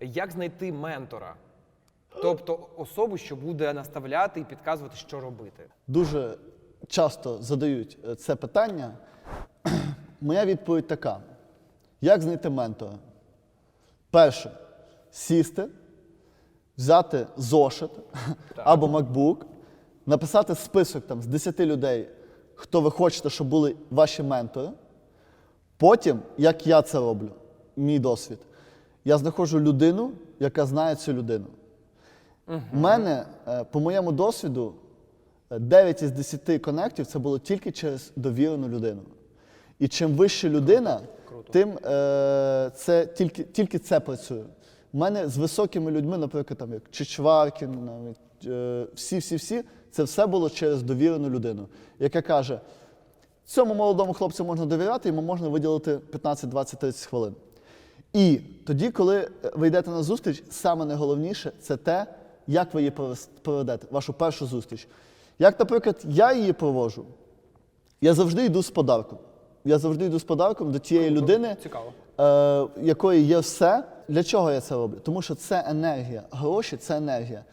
Як знайти ментора? Тобто особу, що буде наставляти і підказувати, що робити. Дуже часто задають е, це питання. Моя відповідь така: як знайти ментора? Перше, сісти, взяти зошит або MacBook, написати список там, з 10 людей, хто ви хочете, щоб були ваші ментори. Потім, як я це роблю, мій досвід, я знаходжу людину, яка знає цю людину. У мене, е, по моєму досвіду, е, 9 із 10 конектів це було тільки через довірену людину. І чим вища людина, тим е, це тільки, тільки це працює. У мене з високими людьми, наприклад, там, як Чичваркін, навіть, е, всі-всі-всі, це все було через довірену людину, яка каже: цьому молодому хлопцю можна довіряти, йому можна виділити 15, 20, 30 хвилин. І тоді, коли е, ви йдете на зустріч, саме найголовніше це те, як ви її проведете, вашу першу зустріч. Як, наприклад, я її проводжу, я завжди йду з подарком. Я завжди йду з подарком до тієї людини, Цікаво. е, якої є все. Для чого я це роблю? Тому що це енергія. Гроші це енергія.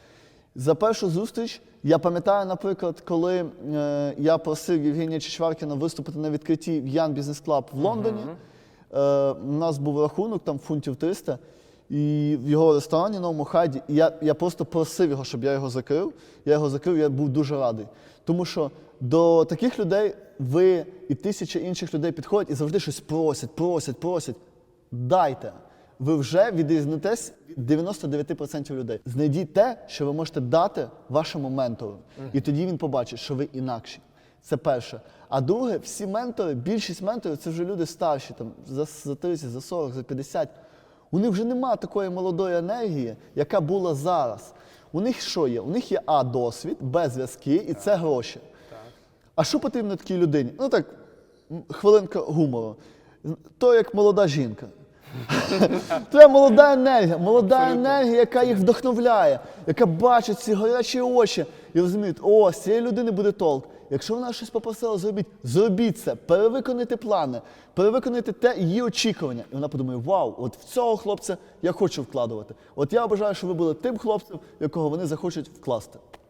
За першу зустріч я пам'ятаю, наприклад, коли е, я просив Євгенія Чичваркіна виступити на відкритті в Ян Бізнес Клаб в Лондоні. Е, у нас був рахунок там фунтів 300, і в його ресторані Новому Хайді. І я, я просто просив його, щоб я його закрив. Я його закрив, я був дуже радий. Тому що до таких людей ви і тисяча інших людей підходять і завжди щось просять, просять, просять. Дайте. Ви вже відрізнитесь від 99% людей. Знайдіть те, що ви можете дати вашому ментору. І тоді він побачить, що ви інакші. Це перше. А друге, всі ментори, більшість менторів це вже люди старші, там, за, за 30, за 40, за 50. У них вже немає такої молодої енергії, яка була зараз. У них що є? У них є А, досвід, Б, зв'язки, і це гроші. А що потрібно такій людині? Ну так, хвилинка гумору. То як молода жінка. Це молода енергія, молода енергія, яка їх вдохновляє, яка бачить ці горячі очі і розуміє, о, з цієї людини буде толк. Якщо вона щось попросила зробіть, зробіть це, перевиконайте плани, перевиконайте те її очікування. І вона подумає, вау, от в цього хлопця я хочу вкладувати. От я бажаю, щоб ви були тим хлопцем, якого вони захочуть вкласти.